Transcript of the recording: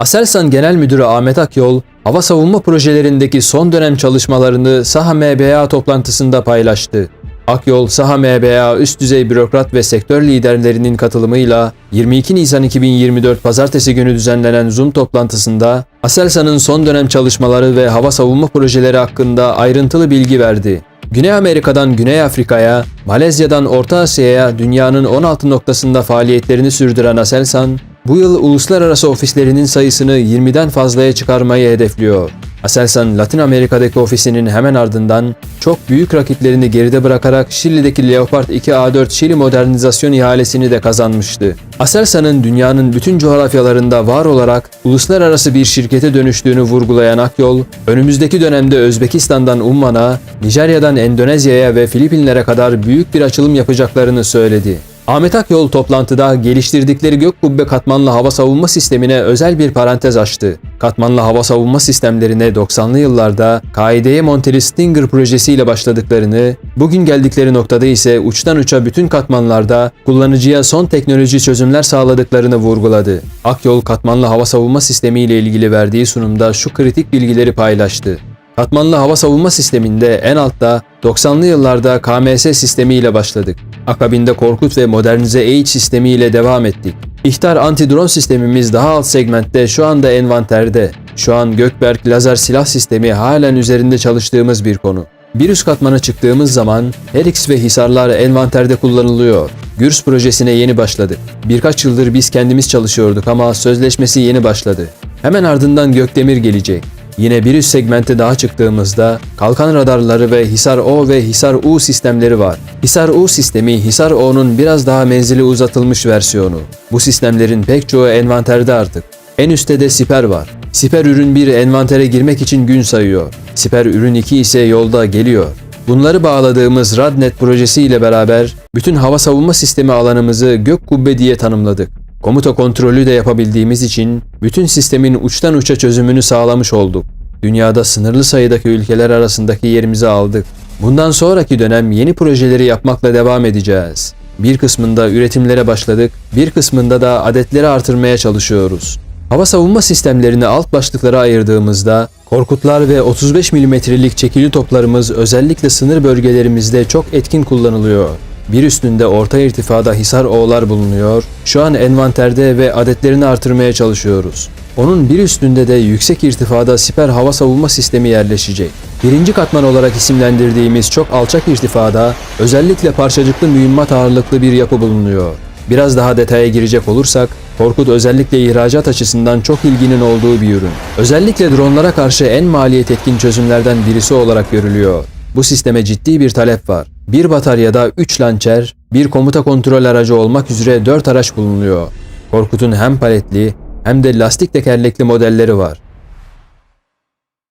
Aselsan Genel Müdürü Ahmet Akyol, hava savunma projelerindeki son dönem çalışmalarını Saha MBA toplantısında paylaştı. Akyol, Saha MBA üst düzey bürokrat ve sektör liderlerinin katılımıyla 22 Nisan 2024 Pazartesi günü düzenlenen Zoom toplantısında Aselsan'ın son dönem çalışmaları ve hava savunma projeleri hakkında ayrıntılı bilgi verdi. Güney Amerika'dan Güney Afrika'ya, Malezya'dan Orta Asya'ya dünyanın 16 noktasında faaliyetlerini sürdüren Aselsan, bu yıl uluslararası ofislerinin sayısını 20'den fazlaya çıkarmayı hedefliyor. Aselsan, Latin Amerika'daki ofisinin hemen ardından çok büyük rakiplerini geride bırakarak Şili'deki Leopard 2A4 Şili modernizasyon ihalesini de kazanmıştı. Aselsan'ın dünyanın bütün coğrafyalarında var olarak uluslararası bir şirkete dönüştüğünü vurgulayan Akyol, önümüzdeki dönemde Özbekistan'dan Umman'a, Nijerya'dan Endonezya'ya ve Filipinlere kadar büyük bir açılım yapacaklarını söyledi. Ahmet Akyol toplantıda geliştirdikleri gök kubbe katmanlı hava savunma sistemine özel bir parantez açtı. Katmanlı hava savunma sistemlerine 90'lı yıllarda KAID'ye monteli Stinger projesiyle başladıklarını, bugün geldikleri noktada ise uçtan uça bütün katmanlarda kullanıcıya son teknoloji çözümler sağladıklarını vurguladı. Akyol katmanlı hava savunma sistemi ile ilgili verdiği sunumda şu kritik bilgileri paylaştı. Katmanlı hava savunma sisteminde en altta 90'lı yıllarda KMS sistemiyle başladık. Akabinde Korkut ve modernize EIC sistemiyle devam ettik. İhtar anti-drone sistemimiz daha alt segmentte şu anda envanterde. Şu an Gökberk lazer silah sistemi halen üzerinde çalıştığımız bir konu. Bir üst katmana çıktığımız zaman Herix ve Hisarlar envanterde kullanılıyor. Gürs projesine yeni başladık. Birkaç yıldır biz kendimiz çalışıyorduk ama sözleşmesi yeni başladı. Hemen ardından Gökdemir gelecek. Yine bir üst segmente daha çıktığımızda kalkan radarları ve Hisar O ve Hisar U sistemleri var. Hisar U sistemi Hisar O'nun biraz daha menzili uzatılmış versiyonu. Bu sistemlerin pek çoğu envanterde artık. En üstte de Siper var. Siper ürün 1 envantere girmek için gün sayıyor. Siper ürün 2 ise yolda geliyor. Bunları bağladığımız Radnet projesi ile beraber bütün hava savunma sistemi alanımızı gök kubbe diye tanımladık. Komuta kontrolü de yapabildiğimiz için bütün sistemin uçtan uça çözümünü sağlamış olduk. Dünyada sınırlı sayıdaki ülkeler arasındaki yerimizi aldık. Bundan sonraki dönem yeni projeleri yapmakla devam edeceğiz. Bir kısmında üretimlere başladık, bir kısmında da adetleri artırmaya çalışıyoruz. Hava savunma sistemlerini alt başlıklara ayırdığımızda Korkutlar ve 35 milimetrelik çekili toplarımız özellikle sınır bölgelerimizde çok etkin kullanılıyor. Bir üstünde orta irtifada Hisar O'lar bulunuyor. Şu an envanterde ve adetlerini artırmaya çalışıyoruz. Onun bir üstünde de yüksek irtifada siper hava savunma sistemi yerleşecek. Birinci katman olarak isimlendirdiğimiz çok alçak irtifada özellikle parçacıklı mühimmat ağırlıklı bir yapı bulunuyor. Biraz daha detaya girecek olursak, Korkut özellikle ihracat açısından çok ilginin olduğu bir ürün. Özellikle dronlara karşı en maliyet etkin çözümlerden birisi olarak görülüyor. Bu sisteme ciddi bir talep var. Bir bataryada 3 lançer, bir komuta kontrol aracı olmak üzere 4 araç bulunuyor. Korkut'un hem paletli hem de lastik tekerlekli modelleri var.